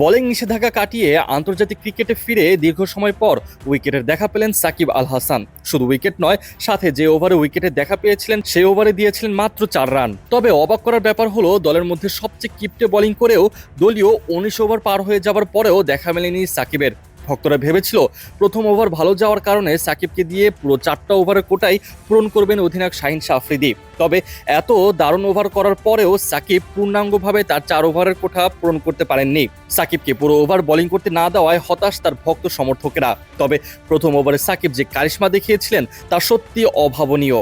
Bowling নিষেধাজ্ঞা কাটিয়ে আন্তর্জাতিক ক্রিকেটে ফিরে দীর্ঘ সময় পর উইকেটের দেখা পেলেন সাকিব আল হাসান। শুধু উইকেট নয়, সাথে যে ওভারে উইকেটে দেখা পেয়েছিলেন, সেই ওভারে দিয়েছিলেন মাত্র চার রান। তবে অবাক করার ব্যাপার হলো, দলের মধ্যে সবচেয়ে কিপ্টে বোলিং করেও দলীয় উনিশ ওভার পার হয়ে যাবার পরেও দেখা মেলেনি সাকিবের। ভক্তরা ভেবেছিল প্রথম ওভার ভালো যাওয়ার কারণে সাকিবকে দিয়ে পুরো চারটা ওভারের কোটাই পূরণ করবেন অধিনায়ক শাহিন শাহ আফ্রিদি তবে এত দারুণ ওভার করার পরেও সাকিব পূর্ণাঙ্গভাবে তার চার ওভারের কোঠা পূরণ করতে পারেননি। সাকিবকে পুরো ওভার বোলিং করতে না দেওয়ায় হতাশ তার ভক্ত সমর্থকেরা। তবে প্রথম ওভারে সাকিব যে কারিশমা দেখিয়েছিলেন তা সত্যি অভাবনীয়।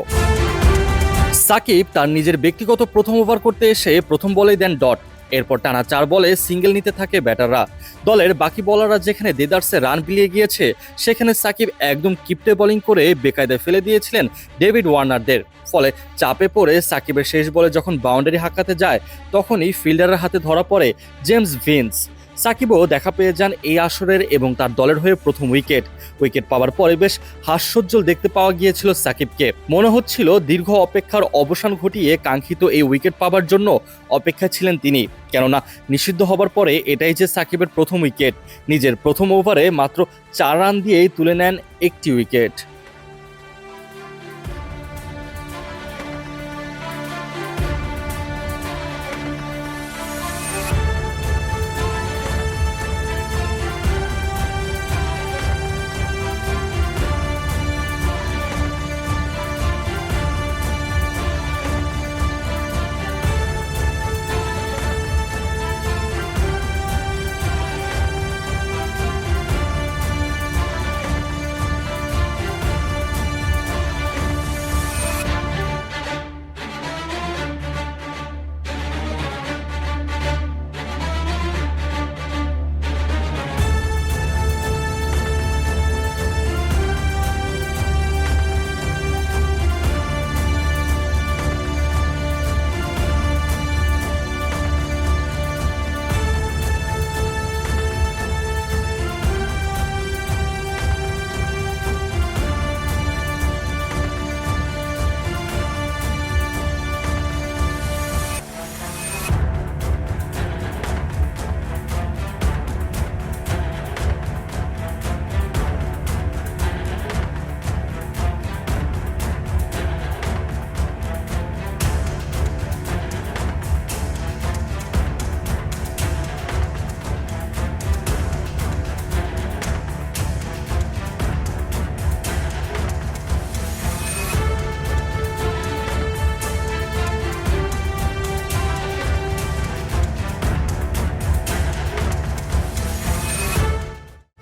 সাকিব তার নিজের ব্যক্তিগত প্রথম ওভার করতে এসে প্রথম বলেই দেন ডট। এরপর টানা চার বলে সিঙ্গেল নিতে থাকে ব্যাটাররা। দলের বাকি বলাররা যেখানে দেদার্সে রান বিলিয়ে গিয়েছে, সেখানে সাকিব একদম কিপটে বোলিং করে বেকায়দায় ফেলে দিয়েছিলেন ডেভিড ওয়ার্নারদের ফলে চাপে পড়ে সাকিবের শেষ বলে যখন বাউন্ডারি হাঁকাতে যায়, তখনই ফিল্ডারের হাতে ধরা পড়ে জেমস ভিন্স সাকিবও দেখা পেয়ে যান এই আসরের এবং তার দলের হয়ে প্রথম উইকেট। উইকেট পাওয়ার পরে বেশ হাস্যোজ্জ্বল দেখতে পাওয়া গিয়েছিল সাকিবকে। মনে হচ্ছিল দীর্ঘ অপেক্ষার অবসান ঘটিয়ে কাঙ্ক্ষিত এই উইকেট পাওয়ার জন্য অপেক্ষা ছিলেন তিনি। কেননা, নিষিদ্ধ হবার পরে এটাই যে সাকিবের প্রথম উইকেট। নিজের প্রথম ওভারে মাত্র চার রান দিয়েই তুলে নেন একটি উইকেট।